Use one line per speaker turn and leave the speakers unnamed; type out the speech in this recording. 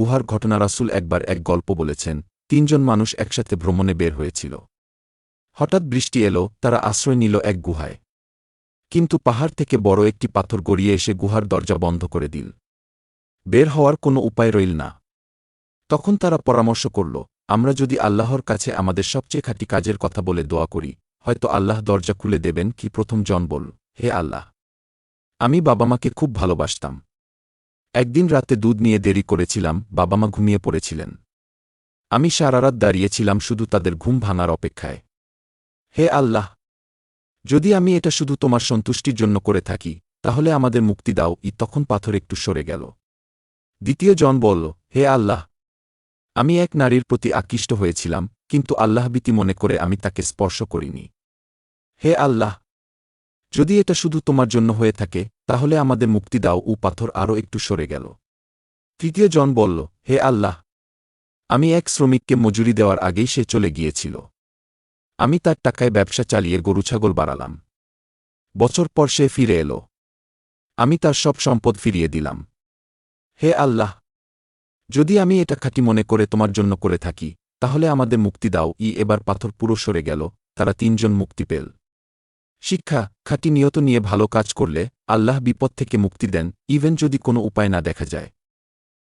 গুহার ঘটনা রাসুল একবার এক গল্প বলেছেন, তিনজন মানুষ একসাথে ভ্রমণে বের হয়েছিল। হঠাৎ বৃষ্টি এলো, তারা আশ্রয় নিল এক গুহায়। কিন্তু পাহাড় থেকে বড় একটি পাথর গড়িয়ে এসে গুহার দরজা বন্ধ করে দিল। বের হওয়ার কোনো উপায় রইল না। তখন তারা পরামর্শ করল, আমরা যদি আল্লাহর কাছে আমাদের সবচেয়ে খাঁটি কাজের কথা বলে দোয়া করি, হয়তো আল্লাহ দরজা খুলে দেবেন, কি প্রথম জন বল হে আল্লাহ, আমি বাবামাকে খুব ভালোবাসতাম। একদিন রাতে দুধ নিয়ে দেরি করেছিলাম, বাবামা ঘুমিয়ে পড়েছিলেন। আমি সারারাত দাঁড়িয়েছিলাম শুধু তাদের ঘুম ভাঙার অপেক্ষায়। হে আল্লাহ! যদি আমি এটা শুধু তোমার সন্তুষ্টির জন্য করে থাকি, তাহলে আমাদের মুক্তি দাও, ই তখন পাথর একটু সরে গেল। দ্বিতীয় জন বলল, হে আল্লাহ! আমি এক নারীর প্রতি আকৃষ্ট হয়েছিলাম, কিন্তু আল্লাহবিতি মনে করে আমি তাকে স্পর্শ করিনি। হে আল্লাহ! যদি এটা শুধু তোমার জন্য হয়ে থাকে তাহলে আমাদের মুক্তি দাও, ও পাথর আরও একটু সরে গেল। তৃতীয় জন বলল, হে আল্লাহ! আমি এক শ্রমিককে মজুরি দেওয়ার আগেই সে চলে গিয়েছিল। আমি তার টাকায় ব্যবসা চালিয়ে গরু ছাগল বাড়ালাম। বছর পর সে ফিরে এলো। আমি তার সব সম্পদ ফিরিয়ে দিলাম। হে আল্লাহ! যদি আমি এটা খাঁটি মনে করে তোমার জন্য করে থাকি, তাহলে আমাদের মুক্তি দাও, ই এবার পাথর পুরো সরে গেল, তারা তিনজন মুক্তি পেল। শিক্ষা, খাঁটি নিয়ত নিয়ে ভালো কাজ করলে আল্লাহ বিপদ থেকে মুক্তি দেন ইভেন যদি কোনো উপায় না দেখা যায়।